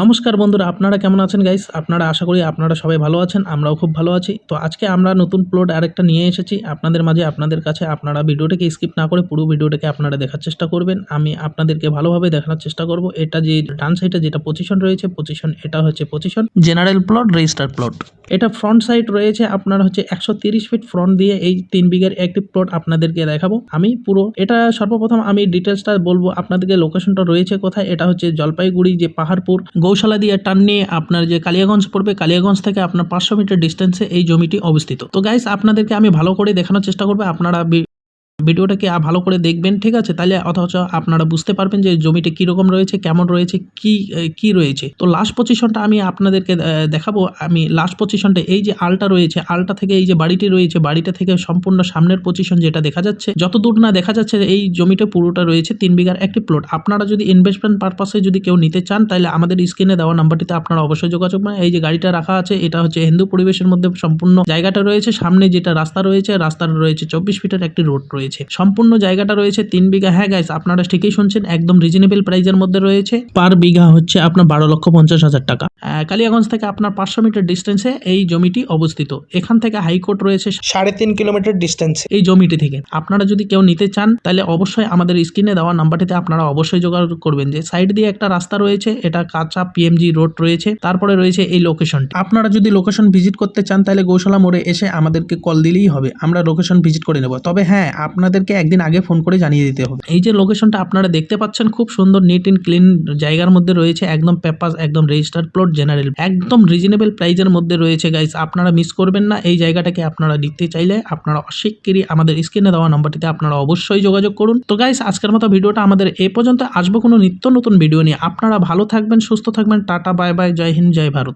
নমস্কার বন্ধুরা, আপনারা কেমন আছেন গাইস আপনারা আশা করি আপনারা সবাই ভালো আছেন, আমরাও খুব ভালো আছি। তো আজকে আমরা নতুন প্লট আরেকটা নিয়ে এসেছি। আপনাদের মাঝে আপনাদের কাছে আপনারা ভিডিওটাকে স্কিপ না করে পুরো ভিডিওটাকে আপনারা দেখার চেষ্টা করবেন। আমি আপনাদেরকে ভালোভাবে দেখানোর চেষ্টা করব। এটা যে ডান সাইডে যেটা পজিশন রয়েছে পজিশন এটা হচ্ছে position general plot register plot এটা ফ্রন্ট সাইড রয়েছে, আপনার হচ্ছে একশো তিরিশ ফিট ফ্রন্ট দিয়ে এই তিন বিঘের একটি প্লট আপনাদেরকে দেখাবো। আমি পুরো, এটা সর্বপ্রথম আমি ডিটেলসটা বলব, আপনাদেরকে লোকেশনটা রয়েছে কোথায়? এটা হচ্ছে জলপাইগুড়ি যে পাহাড়পুর, গৌশালা দিয়ে টান নিয়ে আপনার যে কালিয়াগঞ্জ পড়বে, কালিয়াগঞ্জ থেকে আপনার পাঁচশো মিটার ডিস্টেন্সে এই জমিটি অবস্থিত। তো গাইস আপনাদেরকে আমি ভালো করে দেখানোর চেষ্টা করব, আপনারা ভিডিওটাকে ভালো করে দেখবেন, ঠিক আছে? তাহলে অথচ আপনারা বুঝতে পারবেন যে জমিটা কীরকম রয়েছে, কেমন রয়েছে, কি কি রয়েছে। তো লাস্ট পজিশনটা আমি আপনাদেরকে দেখাবো। আমি লাস্ট পজিশনটা এই যে আলটা রয়েছে, আলটা থেকে এই যে বাড়িটি রয়েছে, বাড়িটা থেকে সম্পূর্ণ সামনের পজিশন যেটা দেখা যাচ্ছে যত দূর না দেখা যাচ্ছে এই জমিটা পুরোটা রয়েছে তিন বিঘার একটি প্লট আপনারা যদি ইনভেস্টমেন্ট পারপাসে যদি কেউ নিতে চান তাহলে আমাদের স্ক্রিনে দেওয়া নাম্বারটিতে আপনারা অবশ্যই যোগাযোগ করবেন। এই যে গাড়িটা রাখা আছে, এটা হচ্ছে হিন্দু পরিবেশের মধ্যে সম্পূর্ণ জায়গাটা রয়েছে। সামনে যেটা রাস্তা রয়েছে, রাস্তার রয়েছে চব্বিশ ফিটের একটি রোড রয়েছে। সম্পূর্ণ জায়গাটা রয়েছে তিন বিঘা। হ্যাঁ গাইস আপনারা ঠিকই শুনছেন একদম রিজনেবল প্রাইজের মধ্যে রয়েছে। পার বিঘা হচ্ছে আপনার বারো লক্ষ পঞ্চাশ হাজার টাকা। কালিয়াগঞ্জ থেকে আপনার পাঁচশো মিটার ডিস্টেন্সে এই জমিটি অবস্থিত। এখান থেকে হাইকোর্ট রয়েছে সাড়ে তিন কিলোমিটার ডিস্টেন্সে এই জমিটি থেকে। আপনারা যদি কেউ নিতে চান তাহলে অবশ্যই আমাদের স্ক্রিনে দেওয়া নাম্বারটিতে আপনারা অবশ্যই যোগাযোগ করবেন। যে সাইড দিয়ে একটা রাস্তা রয়েছে এটা কাঁচা পিএমজি রোড রয়েছে তারপরে রয়েছে এই লোকেশন আপনারা যদি লোকেশন ভিজিট করতে চান তাহলে গৌশালা মোড়ে এসে আমাদেরকে কল দিলেই হবে। আমরা লোকেশন ভিজিট করে নেব। তবে হ্যাঁ আপনাদেরকে একদিন আগে ফোন করে জানিয়ে দিতে হবে। এই যে লোকেশনটা আপনারা দেখতে পাচ্ছেন, খুব সুন্দর নিট এন্ড ক্লিন জায়গার মধ্যে রয়েছে, একদম পেপার একদম রেজিস্টার্ড প্লট জেনারেল একদম রিজনেবল প্রাইজের মধ্যে রয়েছে গাইস আপনারা মিস করবেন না, এই জায়গাটাকে আপনারা নিতে চাইলে আপনারা অশিগগিরই আমাদের স্ক্রিনে দেওয়া নাম্বারটিতে আপনারা অবশ্যই যোগাযোগ করুন। তো গাইস আজকের মতো ভিডিওটা আমাদের এ পর্যন্ত। আসব কোনো নিত্য নতুন ভিডিও নিয়ে। আপনারা ভালো থাকবেন, সুস্থ থাকবেন। টাটা বাই বাই জয় হিন্দ, জয় ভারত।